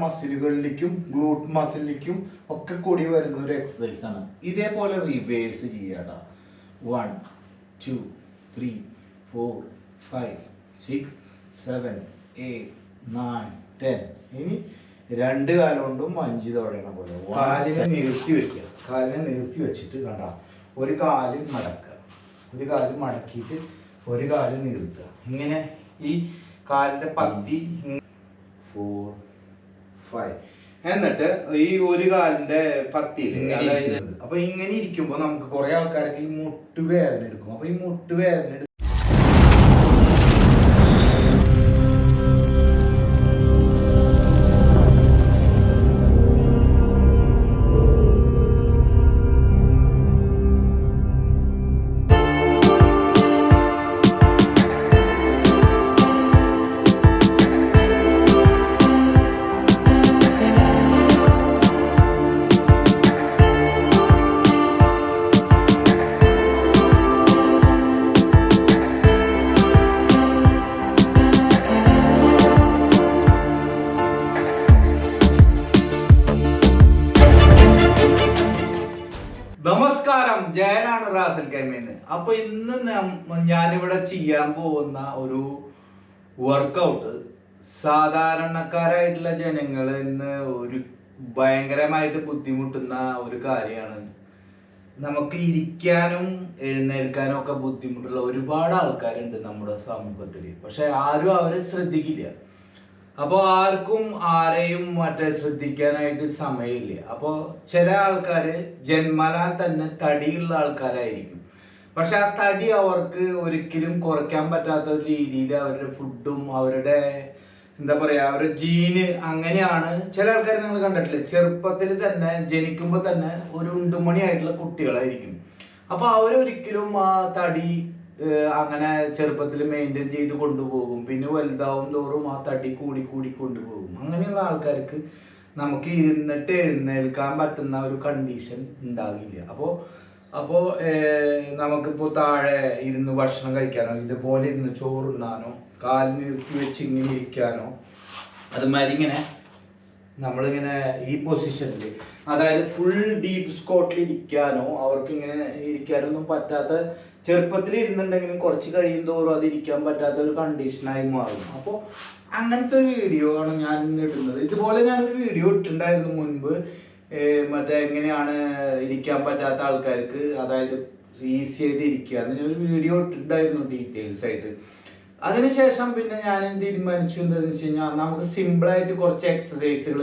മസിലുകളിലേക്കും glute മസിലിലേക്കും ഒക്കെ കൂടി വരുന്ന ഒരു എക്സസൈസ് ആണ്. ഇതേപോലെ reverse ചെയ്യാടാ. One two three four five six seven eight nine ten ഇനി രണ്ട് കാലം കൊണ്ടും അഞ്ച് തവണ പോലെ. കാലിനെ നിർത്തി വെക്കുക. കാലിനെ നിർത്തി വെച്ചിട്ട് കണ്ട. ഒരു കാൽ മടക്കുക. ഒരു കാൽ മടക്കിയിട്ട് ഒരു കാൽ നിർത്തുക ഇങ്ങനെ ഈ കാലിന്റെ പകുതി ഫോർ ഫൈവ് എന്നിട്ട് ഈ ഒരു കാലിന്റെ പത്തിയിൽ അതായത് അപ്പൊ ഇങ്ങനെ ഇരിക്കുമ്പോ നമുക്ക് കുറെ ആൾക്കാർക്ക് ഈ മുട്ടുവേദന എടുക്കും. അപ്പൊ ഈ മുട്ട് അപ്പൊ ഇന്ന് ഞാനിവിടെ ചെയ്യാൻ പോകുന്ന ഒരു വർക്കൗട്ട് സാധാരണക്കാരായിട്ടുള്ള ജനങ്ങൾ ഇന്ന് ഒരു ഭയങ്കരമായിട്ട് ബുദ്ധിമുട്ടുന്ന ഒരു കാര്യമാണ്. നമുക്ക് ഇരിക്കാനും എഴുന്നേൽക്കാനും ഒക്കെ ബുദ്ധിമുട്ടുള്ള ഒരുപാട് ആൾക്കാരുണ്ട് നമ്മുടെ സമൂഹത്തിൽ പക്ഷെ ആരും അവരെ ശ്രദ്ധിക്കില്ല. അപ്പോൾ ആർക്കും ആരെയും മറ്റേ ശ്രദ്ധിക്കാനായിട്ട് സമയമില്ല. അപ്പോൾ ചില ആൾക്കാര് ജന്മനാ തന്നെ തടിയുള്ള ആൾക്കാരായിരിക്കും. പക്ഷെ ആ തടി അവർക്ക് ഒരിക്കലും കുറയ്ക്കാൻ പറ്റാത്ത ഒരു രീതിയിൽ അവരുടെ ഫുഡും അവരുടെ എന്താ പറയാ അവരുടെ ജീന് അങ്ങനെയാണ്. ചില ആൾക്കാർ നിങ്ങൾ കണ്ടിട്ടില്ലേ ചെറുപ്പത്തിൽ തന്നെ ജനിക്കുമ്പോൾ തന്നെ ഒരു ഉണ്ടുമണിയായിട്ടുള്ള കുട്ടികളായിരിക്കും. അപ്പൊ അവരൊരിക്കലും ആ തടി അങ്ങനെ ചെറുപ്പത്തിൽ മെയിന്റെയിൻ ചെയ്ത് കൊണ്ടുപോകും. പിന്നെ വലുതാവും തോറും ആ തടി കൂടി കൂടി കൊണ്ടുപോകും. അങ്ങനെയുള്ള ആൾക്കാർക്ക് നമുക്ക് ഇരുന്നിട്ട് എഴുന്നേൽക്കാൻ പറ്റുന്ന ഒരു കണ്ടീഷൻ ഉണ്ടാകില്ല. അപ്പോൾ അപ്പോൾ നമുക്കിപ്പോൾ താഴെ ഇരുന്ന് ഭക്ഷണം കഴിക്കാനോ ഇതുപോലെ ഇരുന്ന് ചോറുണ്ണാനോ കാൽ നിർത്തി വെച്ച് ഇങ്ങനെ ഇരിക്കാനോ അതുമാതിരി ഇങ്ങനെ നമ്മളിങ്ങനെ ഈ പൊസിഷനിൽ അതായത് ഫുൾ ഡീപ്പ് സ്കോട്ടിൽ ഇരിക്കാനോ അവർക്ക് ഇങ്ങനെ ഇരിക്കാനോ ഒന്നും പറ്റാത്ത ചെറുപ്പത്തിൽ ഇരുന്നുണ്ടെങ്കിലും കുറച്ച് കഴിയും തോറും അത് ഇരിക്കാൻ പറ്റാത്ത ഒരു കണ്ടീഷനായി മാറും. അപ്പോൾ അങ്ങനത്തെ ഒരു വീഡിയോ ആണ് ഞാൻ ഇടുന്നത്. ഇതുപോലെ ഞാനൊരു വീഡിയോ ഇട്ടിട്ടുണ്ടായിരുന്നു മുൻപ്. മറ്റേ എങ്ങനെയാണ് ഇരിക്കാൻ പറ്റാത്ത ആൾക്കാർക്ക് അതായത് ഈസി ആയിട്ട് ഇരിക്കുക അതിന് ഒരു വീഡിയോ ഇട്ടിട്ടുണ്ടായിരുന്നു ഡീറ്റെയിൽസ് ആയിട്ട്. അതിനുശേഷം പിന്നെ ഞാൻ തീരുമാനിച്ചു എന്താണെന്ന് വെച്ച് കഴിഞ്ഞാൽ നമുക്ക് സിമ്പിളായിട്ട് കുറച്ച് എക്സസൈസുകൾ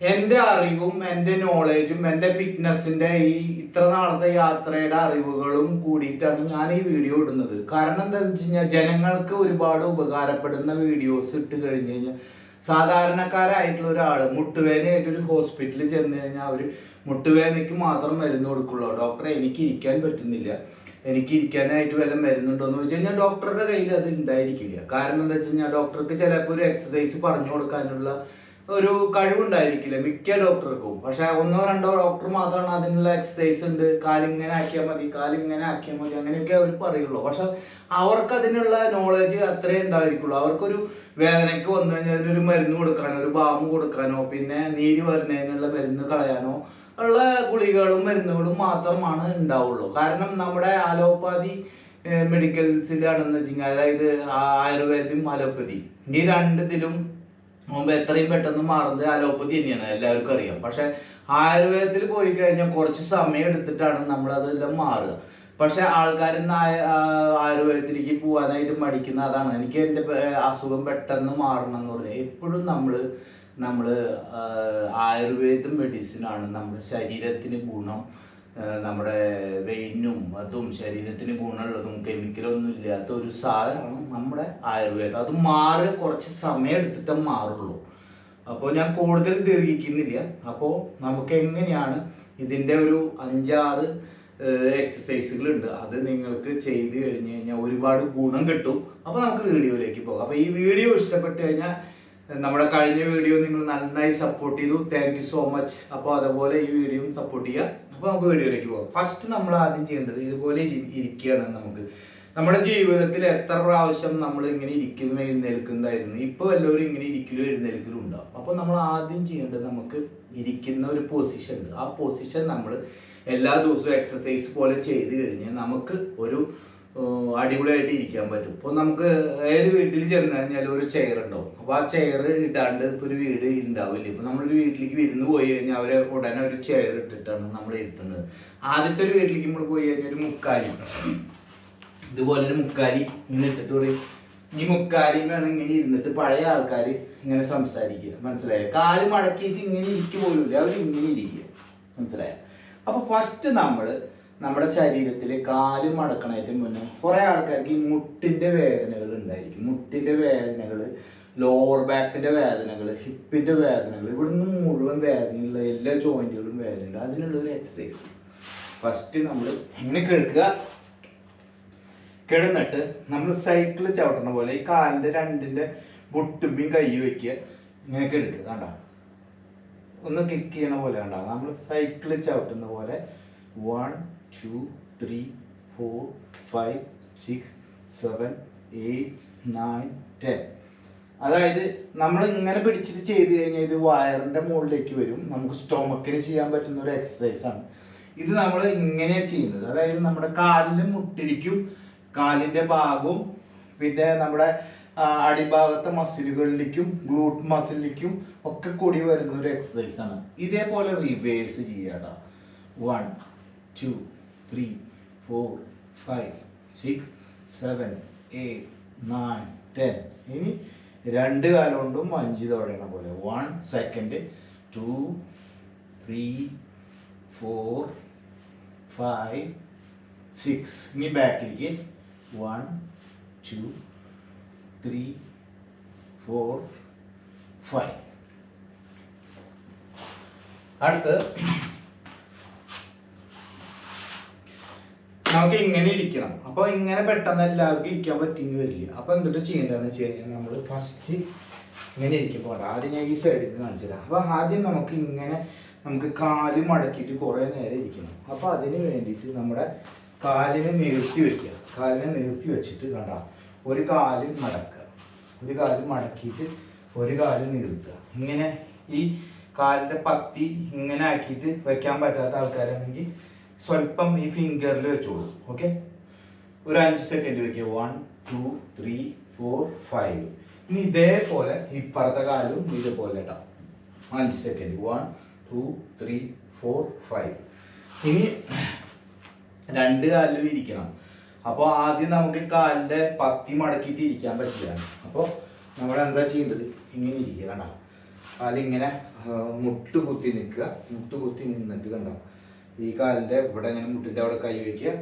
എന്റെ അറിവും എന്റെ നോളേജും എന്റെ ഫിറ്റ്നസിന്റെ ഈ ഇത്ര നാളത്തെ യാത്രയുടെ അറിവുകളും കൂടിയിട്ടാണ് ഞാൻ ഈ വീഡിയോ ഇടുന്നത്. കാരണം എന്താണെന്ന് വെച്ച് കഴിഞ്ഞാൽ ജനങ്ങൾക്ക് ഒരുപാട് ഉപകാരപ്പെടുന്ന വീഡിയോസ് ഇട്ട് കഴിഞ്ഞ് കഴിഞ്ഞാൽ സാധാരണക്കാരായിട്ടുള്ള ഒരാൾ മുട്ടുവേദനയായിട്ട് ഒരു ഹോസ്പിറ്റലിൽ ചെന്ന് കഴിഞ്ഞാൽ അവർ മുട്ടുവേദനയ്ക്ക് മാത്രം മരുന്ന് കൊടുക്കുള്ളൂ. ഡോക്ടറെ എനിക്ക് ഇരിക്കാൻ പറ്റുന്നില്ല. എനിക്ക് ഇരിക്കാനായിട്ട് വല്ല മരുന്നുണ്ടോ എന്ന് വെച്ച് കഴിഞ്ഞാൽ ഡോക്ടറുടെ കയ്യിൽ അത് ഉണ്ടായിരിക്കില്ല കാരണം എന്താ വെച്ച് കഴിഞ്ഞാൽ ഡോക്ടർക്ക് ചിലപ്പോൾ ഒരു എക്സസൈസ് പറഞ്ഞു കൊടുക്കാനുള്ള ഒരു കഴിവുണ്ടായിരിക്കില്ല. മിക്ക ഡോക്ടർക്കും. പക്ഷെ ഒന്നോ രണ്ടോ ഡോക്ടർ മാത്രമാണ് അതിനുള്ള എക്സസൈസ് ഉണ്ട്. കാലിങ്ങനെ ആക്കിയാൽ മതി കാലിങ്ങനെ ആക്കിയാൽ മതി അങ്ങനെയൊക്കെ അവർ പറയുള്ളൂ. പക്ഷെ അവർക്ക് അതിനുള്ള നോളജ് അത്രേ ഉണ്ടായിരിക്കുള്ളൂ. അവർക്കൊരു വേദനയ്ക്ക് വന്നു കഴിഞ്ഞാൽ അതിനൊരു മരുന്ന് കൊടുക്കാനോ ഒരു ബാം കൊടുക്കാനോ പിന്നെ നീര് വരുന്നതിനുള്ള മരുന്ന് കളയാനോ ഉള്ള ഗുളികകളും മരുന്നുകളും മാത്രമാണ് ഉണ്ടാവുള്ളൂ. കാരണം നമ്മുടെ അലോപ്പാതി മെഡിക്കൽസിലാണെന്ന് വെച്ചാൽ അതായത് ആയുർവേദം അലോപ്പതി. ഈ രണ്ടിലും മുമ്പ് എത്രയും പെട്ടെന്ന് മാറുന്നത് അലോപ്പതി തന്നെയാണ് എല്ലാവർക്കും അറിയാം. പക്ഷെ ആയുർവേദത്തിൽ പോയി കഴിഞ്ഞാൽ കുറച്ച് സമയം എടുത്തിട്ടാണ് നമ്മൾ അതെല്ലാം മാറുക. പക്ഷെ ആൾക്കാർ ഇന്ന് ആയുർവേദത്തിലേക്ക് പോകാനായിട്ട് മടിക്കുന്ന അതാണ്. എനിക്ക് എന്റെ അസുഖം പെട്ടെന്ന് മാറണം എന്ന് പറഞ്ഞാൽ എപ്പോഴും നമ്മൾ നമ്മൾ ആയുർവേദ മെഡിസിനാണ് നമ്മുടെ ശരീരത്തിന് ഗുണം. നമ്മുടെ വെയിനും അതും ശരീരത്തിന് ഗുണമുള്ളതും കെമിക്കലൊന്നും ഇല്ലാത്ത ഒരു സാധനമാണ് നമ്മുടെ ആയുർവേദം. അത് മാറി കുറച്ച് സമയം എടുത്തിട്ടേ മാറുള്ളൂ. അപ്പോൾ ഞാൻ കൂടുതൽ ദീർഘിക്കുന്നില്ല. അപ്പോൾ നമുക്ക് എങ്ങനെയാണ് ഇതിന്റെ ഒരു അഞ്ചാറ് എക്സസൈസുകളുണ്ട് അത് നിങ്ങൾക്ക് ചെയ്ത് കഴിഞ്ഞ് കഴിഞ്ഞാൽ ഒരുപാട് ഗുണം കിട്ടും. അപ്പോൾ നമുക്ക് വീഡിയോയിലേക്ക് പോകാം. അപ്പോൾ ഈ വീഡിയോ ഇഷ്ടപ്പെട്ട് കഴിഞ്ഞാൽ നമ്മുടെ കഴിഞ്ഞ വീഡിയോ നിങ്ങൾ നന്നായി സപ്പോർട്ട് ചെയ്തു. താങ്ക് സോ മച്ച് അപ്പോൾ അതുപോലെ ഈ വീഡിയോയും സപ്പോർട്ട് ചെയ്യുക. അപ്പോൾ നമുക്ക് വീഡിയോയിലേക്ക് പോകാം. ഫസ്റ്റ് നമ്മൾ ആദ്യം ചെയ്യേണ്ടത് ഇതുപോലെ ഇരി- ഇരിക്കുകയാണ് നമുക്ക്. നമ്മുടെ ജീവിതത്തിൽ എത്ര പ്രാവശ്യം നമ്മൾ ഇങ്ങനെ ഇരിക്കുന്ന എഴുന്നേൽക്കുന്നതായിരുന്നു. ഇപ്പൊ എല്ലാവരും ഇങ്ങനെ ഇരിക്കലും എഴുന്നേൽക്കലും ഉണ്ടാവും അപ്പൊ നമ്മൾ ആദ്യം ചെയ്യേണ്ടത് നമുക്ക് ഇരിക്കുന്ന ഒരു പൊസിഷൻ ഉണ്ട്. ആ പൊസിഷൻ നമ്മൾ എല്ലാ ദിവസവും എക്സസൈസ് പോലെ ചെയ്ത് കഴിഞ്ഞാൽ നമുക്ക് ഒരു അടിപൊളിയായിട്ട് ഇരിക്കാൻ പറ്റും. ഇപ്പോൾ നമുക്ക് ഏത് വീട്ടിൽ ചെന്ന് കഴിഞ്ഞാൽ ഒരു ചെയർ ഉണ്ടാവും. അപ്പോൾ ആ ചെയർ ഇട്ടാണ്ട് ഇപ്പോൾ ഒരു വീട് ഉണ്ടാവില്ല ഇപ്പൊ നമ്മളൊരു വീട്ടിലേക്ക് വിരുന്ന് പോയി കഴിഞ്ഞാൽ അവരെ ഉടനെ ഒരു ചെയർ ഇട്ടിട്ടാണ് നമ്മൾ ഇരുത്തുന്നത്. ആദ്യത്തെ ഒരു വീട്ടിലേക്ക് നമ്മൾ പോയി കഴിഞ്ഞാൽ ഒരു മുക്കാലി. ഇതുപോലെ ഒരു മുക്കാലി ഇങ്ങനെ ഇട്ടിട്ട് പറയും. ഈ മുക്കാലിലാണ് ഇങ്ങനെ ഇരുന്നിട്ട് പഴയ ആൾക്കാർ ഇങ്ങനെ സംസാരിക്കുക. മനസ്സിലായോ? കാൽ മടക്കിയിട്ട് ഇങ്ങനെ ഇരിക്കു പോലുമില്ല. അവർ ഇങ്ങനെ ഇരിക്കുക. മനസ്സിലായോ? അപ്പൊ ഫസ്റ്റ് നമ്മൾ നമ്മുടെ ശരീരത്തിൽ കാൽ മടക്കണേറ്റം മുന്നേ കുറെ ആൾക്കാർക്ക് ഈ മുട്ടിന്റെ വേദനകൾ ഉണ്ടായിരിക്കും. മുട്ടിന്റെ വേദനകൾ ലോവർ ബാക്കിന്റെ വേദനകൾ ഹിപ്പിന്റെ വേദനകൾ ഇവിടുന്ന് മുഴുവൻ വേദനയുള്ള എല്ലാ ജോയിന്റുകളും വേദനയുണ്ട്. അതിനുള്ളൊരു എക്സസൈസ് ഫസ്റ്റ് നമ്മൾ ഇങ്ങനെ കേൾക്കുക കിടന്നിട്ട് നമ്മൾ സൈക്കിൾ ചവിട്ടണ പോലെ ഈ കാലിന്റെ രണ്ടിന്റെ മുട്ടുമ്പിയും കൈ വെക്കുക. ഇങ്ങനെ എടുക്കുക കണ്ടോ? ഒന്ന് കിക്ക് ചെയ്യണ പോലെ കണ്ടോ? നമ്മൾ സൈക്കിൾ ചവിട്ടുന്ന പോലെ one two three four five six seven eight nine ten അതായത് നമ്മൾ ഇങ്ങനെ പിടിച്ചിട്ട് ചെയ്ത് കഴിഞ്ഞാൽ ഇത് വയറിന്റെ മുകളിലേക്ക് വരും. നമുക്ക് സ്റ്റൊമക്കിന് ചെയ്യാൻ പറ്റുന്ന ഒരു എക്സസൈസ് ആണ്. ഇത് നമ്മൾ ഇങ്ങനെയാണ് ചെയ്യുന്നത്. അതായത് നമ്മുടെ കാലിന് മുട്ടിരിക്കും കാലിന്റെ ഭാഗവും പിന്നെ നമ്മുടെ അടിഭാഗത്തെ മസിലുകളിലേക്കും ഗ്ലൂട്ട് മസിലിലേക്കും ഒക്കെ കൂടി വരുന്ന ഒരു എക്സസൈസ് ആണ്. ഇതേപോലെ reverse ചെയ്യാടാ one two three, four, five, six, seven, eight, nine, ten. ഇനി രണ്ട് കാലം കൊണ്ടും അഞ്ച് തവണ പോലെ. One second two three four five six ഇനി ബാക്കിലേക്ക്. One two three four five അടുത്ത് നമുക്ക് ഇങ്ങനെ ഇരിക്കണം. അപ്പോൾ ഇങ്ങനെ പെട്ടെന്ന് എല്ലാവർക്കും ഇരിക്കാൻ പറ്റിയെന്ന് വരില്ല. അപ്പൊ എന്തിട്ട് ചെയ്യേണ്ടതെന്ന് വെച്ച് കഴിഞ്ഞാൽ നമ്മൾ ഫസ്റ്റ് ഇങ്ങനെ ഇരിക്കുമ്പോൾ ആദ്യം ഞാൻ ഈ സൈഡിൽ നിന്ന് കാണിച്ചു തരാം. അപ്പൊ ആദ്യം നമുക്ക് ഇങ്ങനെ നമുക്ക് കാൽ മടക്കിയിട്ട് കുറേ നേരം ഇരിക്കണം. അപ്പോൾ അതിന് വേണ്ടിയിട്ട് നമ്മുടെ കാലിനെ നിർത്തി വെക്കുക. കാലിനെ നിർത്തി വെച്ചിട്ട് കണ്ട? ഒരു കാൽ മടക്കുക. ഒരു കാൽ മടക്കിയിട്ട് ഒരു കാൽ നിർത്തുക. ഇങ്ങനെ ഈ കാലിന്റെ പത്തി ഇങ്ങനെ ആക്കിയിട്ട് വെക്കാൻ പറ്റാത്ത ആൾക്കാരാണെങ്കിൽ സ്വല്പം ഈ ഫിംഗറിൽ വെച്ചോളൂ ഓക്കെ ഒരു അഞ്ച് സെക്കൻഡ് വെക്കുക one two three four five ഇനി ഇതേപോലെ ഇപ്പുറത്തെ കാലും ഇതേപോലെ കേട്ടോ അഞ്ച് second one two three four five ഇനി രണ്ട് കാലിലും ഇരിക്കണം. അപ്പോൾ ആദ്യം നമുക്ക് കാലിന്റെ പത്തി മടക്കിയിട്ട് ഇരിക്കാൻ പറ്റില്ല. അപ്പോൾ നമ്മൾ എന്താ ചെയ്യേണ്ടത്? ഇങ്ങനെ ഇരിക്കുക കണ്ട? കാലിങ്ങനെ മുട്ടുകുത്തി മുട്ട് കുത്തി നിൽക്കുക. മുട്ട് കുത്തി നിന്നിട്ട് കണ്ട? ഈ കാലിന്റെ ഇവിടെ ഇങ്ങനെ മുട്ടിന്റെ അവിടെ കൈ വയ്ക്കുക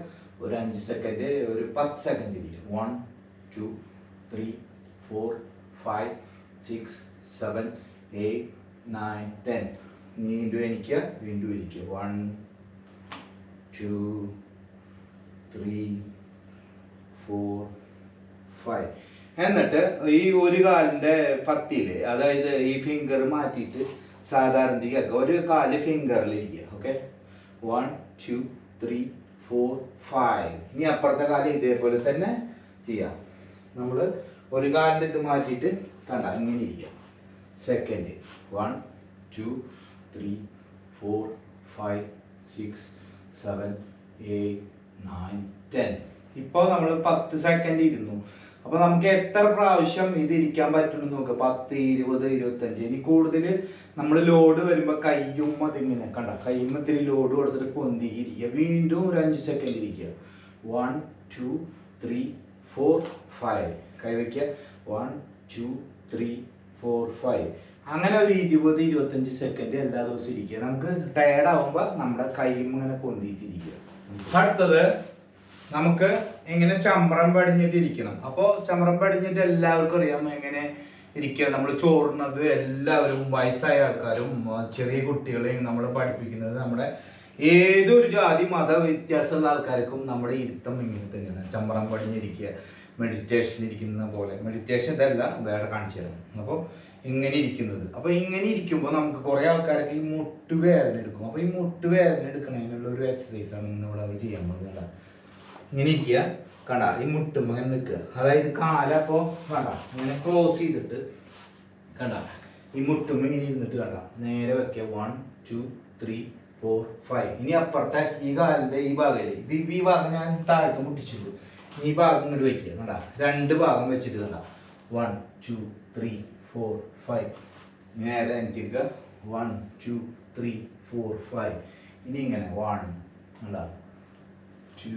ഒരു അഞ്ച് സെക്കൻഡ് ഒരു പത്ത് സെക്കൻഡ് ഇരിക്കുക one two three four five six seven eight nine ten വീണ്ടും എനിക്കുക വീണ്ടും ഇരിക്കുക. One two three four five എന്നിട്ട് ഈ ഒരു കാലിന്റെ പത്തിയിൽ അതായത് ഈ ഫിംഗർ മാറ്റിയിട്ട് സാധാരണ ഒരു കാൽ okay one two three four five ഇനി അപ്പുറത്തെ കാലം ഇതേപോലെ തന്നെ ചെയ്യാം. നമ്മൾ ഒരു കാലിന്റെ ഇത് മാറ്റിയിട്ട് കണ്ട ഇങ്ങനെ ഇരിക്കാം. Second one two three four five six seven eight nine ten ഇപ്പോൾ നമ്മൾ പത്ത് സെക്കൻഡ് ഇരുന്നു. അപ്പൊ നമുക്ക് എത്ര പ്രാവശ്യം ഇത് ഇരിക്കാൻ പറ്റുന്നു നോക്ക്. പത്ത് ഇരുപത് ഇരുപത്തഞ്ച്. ഇനി കൂടുതൽ നമ്മൾ ലോഡ് വരുമ്പോൾ കയ്യും അതിങ്ങനെ കണ്ട. കയ്യും ഇത്തിരി ലോഡ് കൊടുത്തിട്ട് പൊന്തി ഇരിക്കുക വീണ്ടും ഒരു അഞ്ച് സെക്കൻഡ് ഇരിക്കുക. One two three four five കൈ വയ്ക്കുക one two three four five അങ്ങനെ ഒരു ഇരുപത് ഇരുപത്തഞ്ച് സെക്കൻഡ് എല്ലാ ദിവസവും ഇരിക്കുക. നമുക്ക് ടയർഡ് ആവുമ്പോൾ നമ്മുടെ കൈയും ഇങ്ങനെ പൊന്തിയിട്ടിരിക്കുക. അടുത്തത് നമുക്ക് എങ്ങനെ ചമ്രം പടിഞ്ഞിട്ട് ഇരിക്കണം. അപ്പോൾ ചമ്രം പടിഞ്ഞിട്ട് എല്ലാവർക്കും അറിയാം എങ്ങനെ ഇരിക്കുക. നമ്മൾ ചോറുന്നത് എല്ലാവരും വയസ്സായ ആൾക്കാരും ചെറിയ കുട്ടികളെയും നമ്മൾ പഠിപ്പിക്കുന്നത് നമ്മുടെ ഏതൊരു ജാതി മത വ്യത്യാസമുള്ള ആൾക്കാർക്കും നമ്മുടെ ഇരുത്തം ഇങ്ങനെ തന്നെയാണ്. ചമ്രം പടിഞ്ഞിരിക്കുക മെഡിറ്റേഷൻ ഇരിക്കുന്ന പോലെ. മെഡിറ്റേഷൻ ഇതല്ല വേറെ കാണിച്ചു തരാം. അപ്പോൾ ഇങ്ങനെ ഇരിക്കുന്നത്. അപ്പോൾ ഇങ്ങനെ ഇരിക്കുമ്പോൾ നമുക്ക് കുറേ ആൾക്കാർക്ക് ഈ മുട്ടുവേദന എടുക്കും. അപ്പോൾ ഈ മുട്ടുവേദന എടുക്കുന്നതിനുള്ള ഒരു എക്സസൈസ് ആണ് ഇന്ന് ഇവിടെ അവർ ചെയ്യാൻ പോകുന്നത്? ഇങ്ങനെ ഇരിക്കുക. കണ്ട ഈ മുട്ടും അങ്ങനെ നിൽക്കുക. അതായത് കാലപ്പോ കണ്ട ഇങ്ങനെ ക്ലോസ് ചെയ്തിട്ട് കണ്ട ഈ മുട്ടും ഇങ്ങനെ ഇരുന്നിട്ട് കണ്ട നേരെ വെക്കുക. One two three four five ഇനി അപ്പുറത്തെ ഈ കാലിന്റെ ഈ ഭാഗമില്ലേ ഇത് ഈ ഭാഗം ഞാൻ താഴത്ത് മുട്ടിച്ചിട്ടു ഈ ഭാഗം ഇങ്ങോട്ട് വെക്കുക. കണ്ട രണ്ട് ഭാഗം വെച്ചിട്ട് കണ്ട. One two three four five നേരെ എനിക്ക് one two three four five ഇനി ഇങ്ങനെ. വൺ കണ്ട. ടു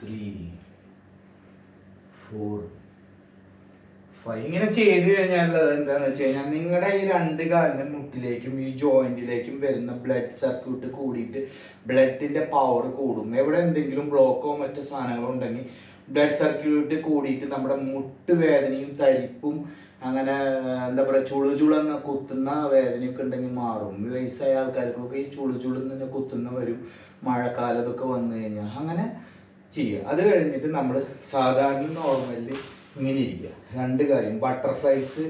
ത്രീ ഫോർ ഫൈവ് ഇങ്ങനെ ചെയ്ത് കഴിഞ്ഞാൽ എന്താന്ന് വെച്ച് കഴിഞ്ഞാൽ നിങ്ങളുടെ ഈ രണ്ട് കാലിന്റെ മുട്ടിലേക്കും ഈ ജോയിന്റിലേക്കും വരുന്ന ബ്ലഡ് സർക്യൂട്ട് കൂടിയിട്ട് ബ്ലഡിന്റെ പവർ കൂടും. എവിടെ എന്തെങ്കിലും ബ്ലോക്കോ മറ്റു സാധനങ്ങളോ ഉണ്ടെങ്കിൽ ബ്ലഡ് സർക്യൂട്ട് കൂടിയിട്ട് നമ്മുടെ മുട്ട് വേദനയും തരിപ്പും അങ്ങനെ എന്താ പറയുക ചുളു ചുളെന്ന കുത്തുന്ന വേദനയൊക്കെ ഉണ്ടെങ്കിൽ മാറും. വയസ്സായ ആൾക്കാർക്കൊക്കെ ഈ ചുളു ചുളുന്ന് കുത്തുന്ന വരും. മഴക്കാലത്തൊക്കെ വന്നു കഴിഞ്ഞാൽ അങ്ങനെ ചെയ്യുക. അത് കഴിഞ്ഞിട്ട് നമ്മൾ സാധാരണ നോർമലിൽ ഇങ്ങനെ ഇരിക്കുക. രണ്ട് കാര്യം. ബട്ടർഫ്ലൈസ്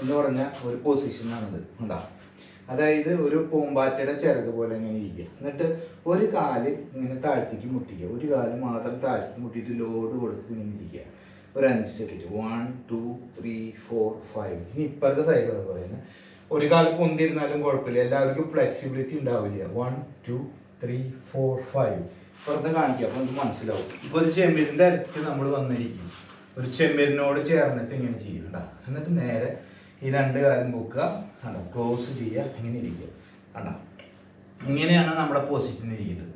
എന്ന് പറഞ്ഞ ഒരു പൊസിഷനാണിത് ഉണ്ടാവും അതായത് ഒരു പൂമ്പാറ്റയുടെ ചിറക് പോലെ ഇങ്ങനെ ഇരിക്കുക. എന്നിട്ട് ഒരു കാൽ ഇങ്ങനെ താഴ്ത്തേക്ക് മുട്ടിക്കുക. ഒരു കാൽ മാത്രം താഴ്ത്തി മുട്ടിയിട്ട് ലോഡ് കൊടുത്ത് ഇങ്ങനെ ഇരിക്കുക. ഒരു അഞ്ച് second one two three four five ഇനി ഇപ്പോഴത്തെ സൈഡ് അതുപോലെ തന്നെ ഒരു കാൽ പൊന്തിരുന്നാലും കുഴപ്പമില്ല. എല്ലാവർക്കും ഫ്ലെക്സിബിലിറ്റി ഉണ്ടാവില്ല. One two three four five പുറത്ത് കാണിക്കുക അപ്പോൾ നമുക്ക് മനസ്സിലാവും. ഇപ്പോൾ ഒരു ചെമ്മീരിന്റെ അരക്ക് നമ്മൾ വന്നിരിക്കും ഒരു ചെമ്മീരിനോട് ചേർന്നിട്ട് ഇങ്ങനെ ചെയ്യണ്ട എന്നിട്ട് നേരെ ഈ രണ്ട് കാലം പൊക്കുക. കണ്ടോ? ക്ലോസ് ചെയ്യുക. ഇങ്ങനെ ഇരിക്കുക. കണ്ടോ? ഇങ്ങനെയാണ് നമ്മുടെ പൊസിഷൻ ഇരിക്കുന്നത്.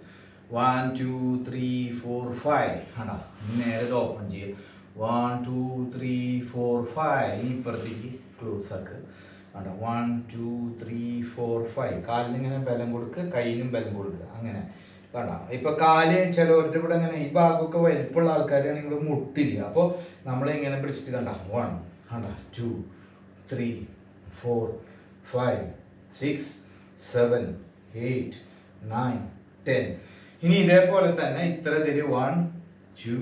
One two three four five കണ്ടോ? നേരെ ഇത് ഓപ്പൺ ചെയ്യുക. One two three four five ഇപ്പുറത്തേക്ക് ക്ലോസ് ആക്കുക. കണ്ടോ? One two three four five കാലിന് ഇങ്ങനെ ബലം കൊടുക്കുക. കയ്യിനും ബലം കൊടുക്കുക. അങ്ങനെ. കണ്ടോ. ഇപ്പൊ കാൽ ചിലവരുടെ ഇവിടെ ഇങ്ങനെ ഈ ഭാഗമൊക്കെ വലിപ്പമുള്ള ആൾക്കാരാണെങ്കിൽ മുട്ടില്ല. അപ്പോൾ നമ്മൾ ഇങ്ങനെ പിടിച്ചിട്ട് കണ്ട. വൺ കണ്ട. Two three four five six seven eight nine ten ഇനി ഇതേപോലെ തന്നെ ഇത്ര ഇതിൽ one two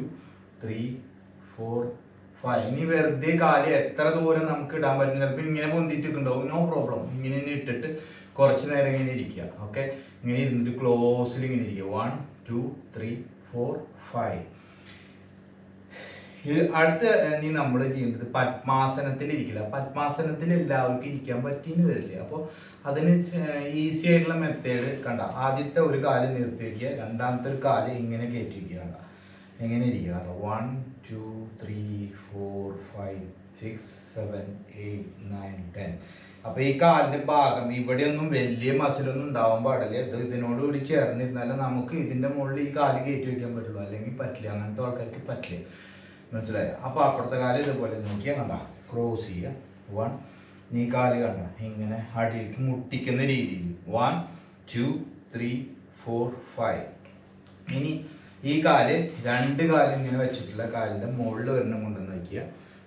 three four five ഇനി വെറുതെ കാൽ എത്ര ദൂരം നമുക്ക് ഇടാൻ പറ്റും? ചിലപ്പോൾ ഇങ്ങനെ പൊന്തിട്ടിട്ടുണ്ടാവും നോ പ്രോബ്ലം ഇങ്ങനെ തന്നെ ഇട്ടിട്ട് കുറച്ച് നേരം ഇങ്ങനെ ഇരിക്കുക ഓക്കെ ഇങ്ങനെ ഇരുന്നിട്ട് ക്ലോസിൽ ഇങ്ങനെ ഇരിക്കുക. One two three four five അടുത്ത നീ നമ്മൾ ചെയ്യുന്നത് പത്മാസനത്തിൽ ഇരിക്കില്ല പത്മാസനത്തിൽ എല്ലാവർക്കും ഇരിക്കാൻ പറ്റിയെന്ന് വരില്ല? അപ്പോൾ അതിന് ഈസി ആയിട്ടുള്ള മെത്തേഡ് കണ്ട. ആദ്യത്തെ ഒരു കാൽ നിർത്തി വയ്ക്കുക രണ്ടാമത്തെ ഒരു കാൽ ഇങ്ങനെ കയറ്റി കണ്ട. എങ്ങനെ ഇരിക്കുക കണ്ടോ. One two three four five six seven eight nine ten അപ്പോൾ ഈ കാലിന്റെ ഭാഗം ഇവിടെയൊന്നും വലിയ മസിലൊന്നും ഉണ്ടാവാൻ പാടില്ല. ഇത് ഇതിനോട് കൂടി ചേർന്നിരുന്നാലേ നമുക്ക് ഇതിന്റെ മുകളിൽ ഈ കാൽ കയറ്റി വെക്കാൻ പറ്റുള്ളൂ. അല്ലെങ്കിൽ പറ്റില്ല. അങ്ങനത്തെ ആൾക്കാർക്ക് പറ്റില്ല. മനസ്സിലായോ? അപ്പോൾ അപ്പുറത്തെ കാൽ ഇതുപോലെ നോക്കിയാൽ കണ്ട? ക്രോസ് ചെയ്യുക വൺ നീ കാൽ കണ്ട? ഇങ്ങനെ അടിയിലേക്ക് മുട്ടിക്കുന്ന രീതിയിൽ. One two three four five ഇനി ഈ കാൽ രണ്ട് കാലിങ്ങനെ വെച്ചിട്ടുള്ള കാലിന്റെ മുകളിൽ വരണം കൊണ്ടുവന്ന് വെക്കുക.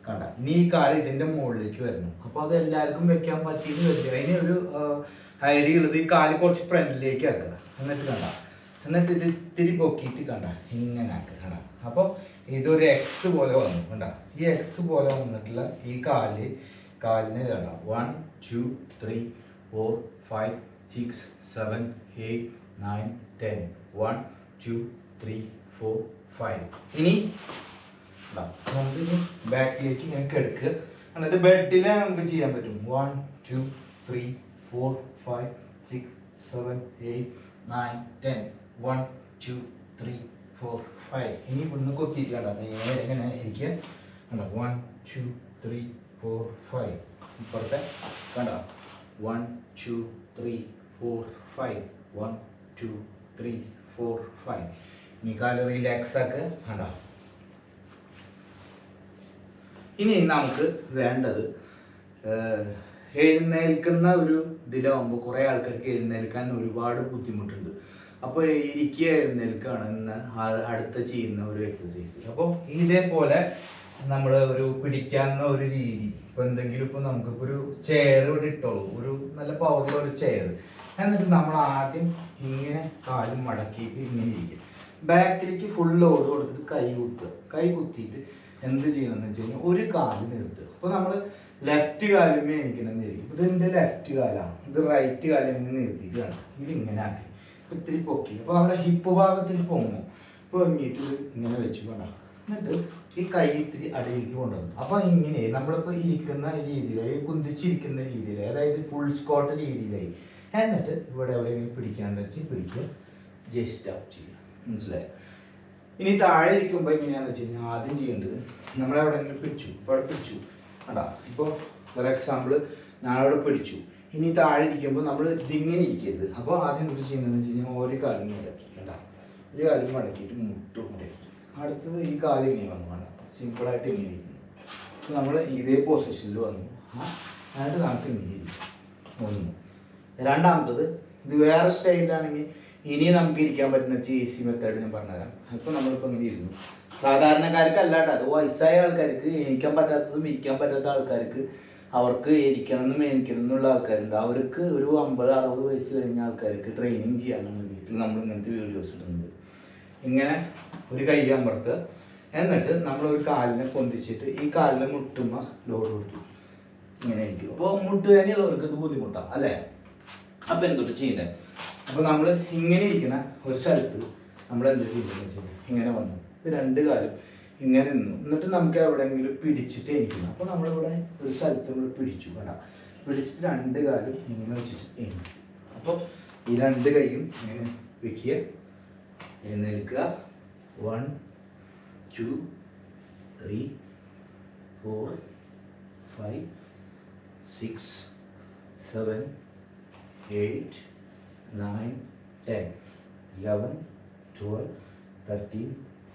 കണ്ട. ഈ കാൽ ഇതിന്റെ മുകളിലേക്ക് വരണം. അപ്പൊ അത് എല്ലാവർക്കും വെക്കാൻ പറ്റിയെന്ന് വരില്ല അതിന് ഒരു ഐഡിയ ഉള്ളത് ഈ കാൽ കുറച്ച് ഫ്രണ്ടിലേക്ക് ആക്കുക. എന്നിട്ട് കണ്ട. എന്നിട്ട് ഇത് ഇത്തിരി പൊക്കിയിട്ട് കണ്ട. ഇങ്ങനെ ആക്കുക കണ്ട. അപ്പോൾ ഇതൊരു എക്സ് പോലെ വന്നു. കണ്ട. ഈ എക്സ് പോലെ വന്നിട്ടുള്ള ഈ കാൽ കാലിന് കണ്ട. One two three four five six seven eight nine ten one two three four five ഇനി ദാ, നമുക്കിനി ബാക്കിലേക്ക് ഇങ്ങനെ കിടക്കുക എന്നിട്ട് ബെഡിൽ നമുക്ക് ചെയ്യാൻ പറ്റും. One two three four five six seven eight nine ten one two three four five ഇനി ഇവിടുന്ന് കൊത്തിയിട്ട് കണ്ട? നേരെ ഇങ്ങനെ ഇരിക്കുക കണ്ടോ? One two three four five ഇപ്പുറത്തെ കണ്ടോ? One two three four five one two three four five ഇനി കാൽ റിലാക്സ് ആക്കുക കണ്ടോ? ഇനി നമുക്ക് വേണ്ടത് എഴുന്നേൽക്കുന്ന ഒരു ഇതിലാവുമ്പോൾ കുറേ ആൾക്കാർക്ക് എഴുന്നേൽക്കാൻ ഒരുപാട് ബുദ്ധിമുട്ടുണ്ട്. അപ്പോൾ ഇരിക്കുക എഴുന്നേൽക്കുകയാണ് ഇന്ന് അടുത്ത ചെയ്യുന്ന ഒരു എക്സസൈസ് അപ്പോൾ ഇതേപോലെ നമ്മൾ ഒരു പിടിക്കാവുന്ന ഒരു രീതി ഇപ്പോൾ എന്തെങ്കിലും ഇപ്പോൾ നമുക്കിപ്പോൾ ഒരു ചെയർ ഇവിടെ ഇട്ടോളൂ ഒരു നല്ല പവറുള്ള ഒരു ചെയർ എന്നിട്ട് നമ്മൾ ആദ്യം ഇങ്ങനെ കാലും മടക്കിയിട്ട് ഇങ്ങനെ ഇരിക്കുക. ബാക്കിലേക്ക് ഫുൾ ലോഡ് കൊടുത്തിട്ട് കൈ കുത്തുക. കൈ കുത്തിയിട്ട് എന്ത് ചെയ്യണമെന്ന് വെച്ച് കഴിഞ്ഞാൽ ഒരു കാൽ നിർത്തുക. അപ്പോൾ നമ്മൾ ലെഫ്റ്റ് കാലുമേ എനിക്കണമെന്ന് വിചാരിക്കും. ഇത് എന്റെ ലെഫ്റ്റ് കാലാണ്. ഇത് റൈറ്റ് കാലം ഇങ്ങനെ നിർത്തിയിട്ടാണ് ഇത് ഇങ്ങനെ ആക്കി. ഇപ്പൊ ഇത്തിരി പൊക്കി. അപ്പോൾ നമ്മുടെ ഹിപ്പ് ഭാഗത്തിൽ പൊങ്ങും. പൊങ്ങിയിട്ട് ഇത് ഇങ്ങനെ വെച്ച് വേണ്ട എന്നിട്ട് ഈ കൈ ഇത്തിരി അടിയിലേക്ക് കൊണ്ടുവന്നു. അപ്പോൾ ഇങ്ങനെ നമ്മളിപ്പോൾ ഇരിക്കുന്ന രീതിയിലായി കുന്തിച്ചിരിക്കുന്ന രീതിയിലായി അതായത് ഫുൾ സ്കോട്ട് രീതിയിലായി. എന്നിട്ട് ഇവിടെ എവിടെയെങ്കിലും പിടിക്കാണ്ട് വെച്ച് പിടിക്കുക. ജസ്റ്റ് അപ്പ് ചെയ്യുക മനസ്സിലായോ. ഇനി താഴെ ഇരിക്കുമ്പോൾ എങ്ങനെയാണെന്ന് വെച്ച് കഴിഞ്ഞാൽ ആദ്യം ചെയ്യേണ്ടത് നമ്മളെവിടെയെങ്കിലും പിടിച്ചു ഇപ്പോൾ അവിടെ പിടിച്ചു. കണ്ടാ? ഇപ്പോൾ ഫോർ എക്സാമ്പിൾ ഞാനവിടെ പിടിച്ചു. ഇനി താഴെ ഇരിക്കുമ്പോൾ നമ്മൾ ഇതിങ്ങനെ ഇരിക്കരുത്. അപ്പോൾ ആദ്യം എന്ത് ചെയ്യുന്നതെന്ന് വെച്ച് കഴിഞ്ഞാൽ ഒരു കാലും മടക്കി കണ്ടാ? ഒരു കാലും മടക്കിയിട്ട് മുട്ടും മടക്കി അടുത്തത് ഈ കാലം ഇങ്ങനെ വന്നു വേണ്ട സിമ്പിളായിട്ട് ഇങ്ങനെ ഇരിക്കുന്നു. അപ്പോൾ നമ്മൾ ഇതേ പൊസിഷനിൽ വന്നു. ആ, അതായത് നമുക്ക് ഇങ്ങനെ ഇരിക്കും. ഒന്ന്. രണ്ടാമത്തത് ഇത് വേറെ സ്റ്റൈലിലാണെങ്കിൽ ഇനി നമുക്ക് ഇരിക്കാൻ പറ്റുന്ന ചേസി മെത്തേഡ് ഞാൻ പറഞ്ഞുതരാം. അപ്പോൾ നമ്മളിപ്പോൾ ഇങ്ങനെ ഇരുന്നു. സാധാരണക്കാർക്ക് അല്ലാട്ടോ അത് വയസ്സായ ആൾക്കാർക്ക് എണീക്കാൻ പറ്റാത്തതും ഇരിക്കാൻ പറ്റാത്ത ആൾക്കാർക്ക് അവർക്ക് ഇരിക്കണം എന്നും മേനിക്കണം എന്നുള്ള ആൾക്കാരുണ്ട്. അവർക്ക് ഒരു അമ്പത് അറുപത് വയസ്സ് കഴിഞ്ഞ ആൾക്കാർക്ക് ട്രെയിനിങ് ചെയ്യാനാണ് വീട്ടിൽ നമ്മൾ ഇങ്ങനത്തെ വീഡിയോസ് ഇടുന്നത്. ഇങ്ങനെ ഒരു കൈ അമർത്തുക എന്നിട്ട് നമ്മൾ ഒരു കാലിനെ പൊന്തിച്ചിട്ട് ഈ കാലിനെ മുട്ടുമ്പോൾ ലോഡ് കൊടുക്കും ഇങ്ങനെ ഇരിക്കും. അപ്പോൾ മുട്ടുവേദനയുള്ളവർക്ക് ഇത് ബുദ്ധിമുട്ടാണ് അല്ലേ? അപ്പോൾ എന്തൊട്ട് ചെയ്യണ്ടേ? അപ്പോൾ നമ്മൾ ഇങ്ങനെ ഇരിക്കുന്ന ഒരു സ്ഥലത്ത് നമ്മൾ എന്ത് ചെയ്യുന്നത് വെച്ചാൽ ഇങ്ങനെ വന്നു. രണ്ട് കാലം ഇങ്ങനെ നിന്നു. എന്നിട്ട് നമുക്ക് എവിടെയെങ്കിലും പിടിച്ചിട്ട് എണീക്കണം. അപ്പോൾ നമ്മളിവിടെ ഒരു സ്ഥലത്ത് നമ്മൾ പിടിച്ചു. വേണ്ട പിടിച്ചിട്ട് രണ്ട് കാലും ഇങ്ങനെ വെച്ചിട്ട് എണീക്കും. അപ്പോൾ ഈ രണ്ട് കൈയും ഇങ്ങനെ വെക്കുക. എഴുന്നേൽക്കുക. One two three four five six seven eight nine ten eleven twelve thirteen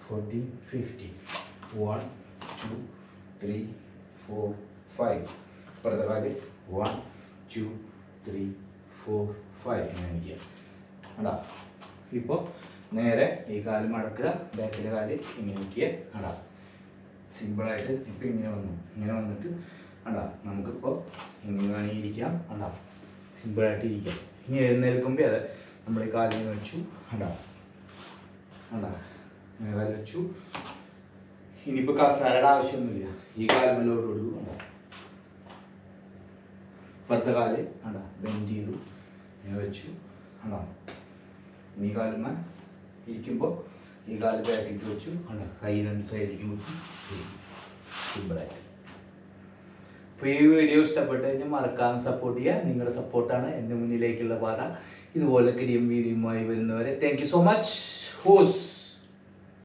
fourteen fifteen one two three four five ഇപ്പുറത്തെ കാൽ one two three four five ഇങ്ങനെ ഇരിക്കുക കണ്ടാ? ഇപ്പോൾ നേരെ ഈ കാൽ മടക്കുക ബാക്കിലെ കാൽ ഇങ്ങനെ ഇരിക്കുക കണ്ടാ? സിമ്പിളായിട്ട് ഇപ്പം ഇങ്ങനെ വന്നു. ഇങ്ങനെ വന്നിട്ട് അടാ നമുക്കിപ്പോൾ ഇങ്ങനെ വേണമെങ്കിൽ ഇരിക്കാം. അടാ സിമ്പിളായിട്ട് ഇരിക്കാം. ഇനി എഴുന്നേൽക്കുമ്പോൾ അത് നമ്മൾ ഈ കാലിൽ വെച്ചു അടാ ഇങ്ങനെ കാലിൽ വെച്ചു. ഇനിയിപ്പോൾ കസാരയുടെ ആവശ്യമൊന്നുമില്ല. ഈ കൊടുക്കും കണ്ടാ? ഇപ്പുറത്തെ കാൽ അടാ ബെൻഡ് ചെയ്തു. ഇങ്ങനെ വെച്ചു അടാ ഇനി കാലുമ്മ ഇരിക്കുമ്പോൾ ഈ കാൽ ബാക്കിലേക്ക് വെച്ചു അടാ കൈ രണ്ട് സൈഡിലേക്ക് മുറ്റി സിമ്പിളായിട്ട് അപ്പോൾ ഈ വീഡിയോ ഇഷ്ടപ്പെട്ട് കഴിഞ്ഞാൽ മറക്കാതെ സപ്പോർട്ട് ചെയ്യുക. നിങ്ങളുടെ സപ്പോർട്ടാണ് എന്റെ മുന്നിലേക്കുള്ള പാത. ഇതുപോലെ കിടിയും വീഡിയോയുമായി വരുന്നവരെ താങ്ക് സോ മച്ച് ഹോസ്.